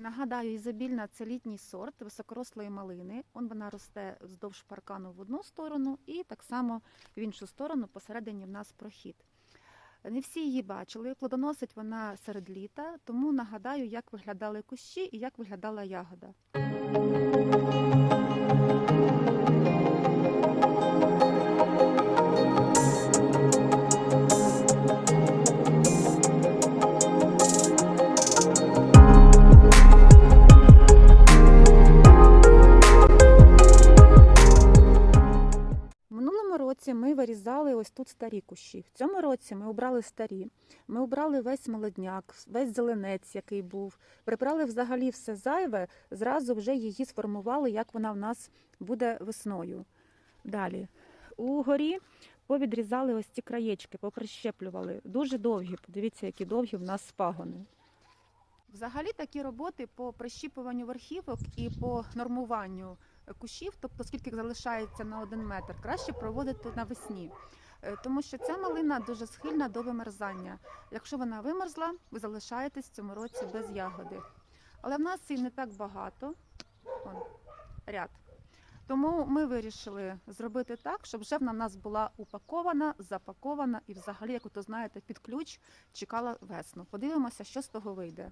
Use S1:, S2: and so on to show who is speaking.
S1: Нагадаю, ізобільна це літній сорт високорослої малини. Он вона росте вздовж паркану в одну сторону і так само в іншу сторону посередині в нас прохід. Не всі її бачили. Плодоносить вона серед літа, тому нагадаю, як виглядали кущі і як виглядала ягода. Році ми вирізали ось тут старі кущі. В цьому році ми обрали старі. Ми обрали весь молодняк, весь зеленець, який був. Прибрали взагалі все зайве, зразу вже її сформували, як вона в нас буде весною. Далі. Угорі повідрізали ось ці краєчки, поприщеплювали. Дуже довгі. Подивіться, які довгі в нас спагони. Взагалі такі роботи по прищіпуванню верхівок і по нормуванню кущів, тобто скільки залишається на один метр, краще проводити навесні. Е, Тому що ця малина дуже схильна до вимерзання. Якщо вона вимерзла, ви залишаєтесь в цьому році без ягоди. Але в нас її не так багато. Вон, ряд. Тому ми вирішили зробити так, щоб вже вона в нас була упакована, запакована і взагалі, як то знаєте, під ключ чекала весну. Подивимося, що з того вийде.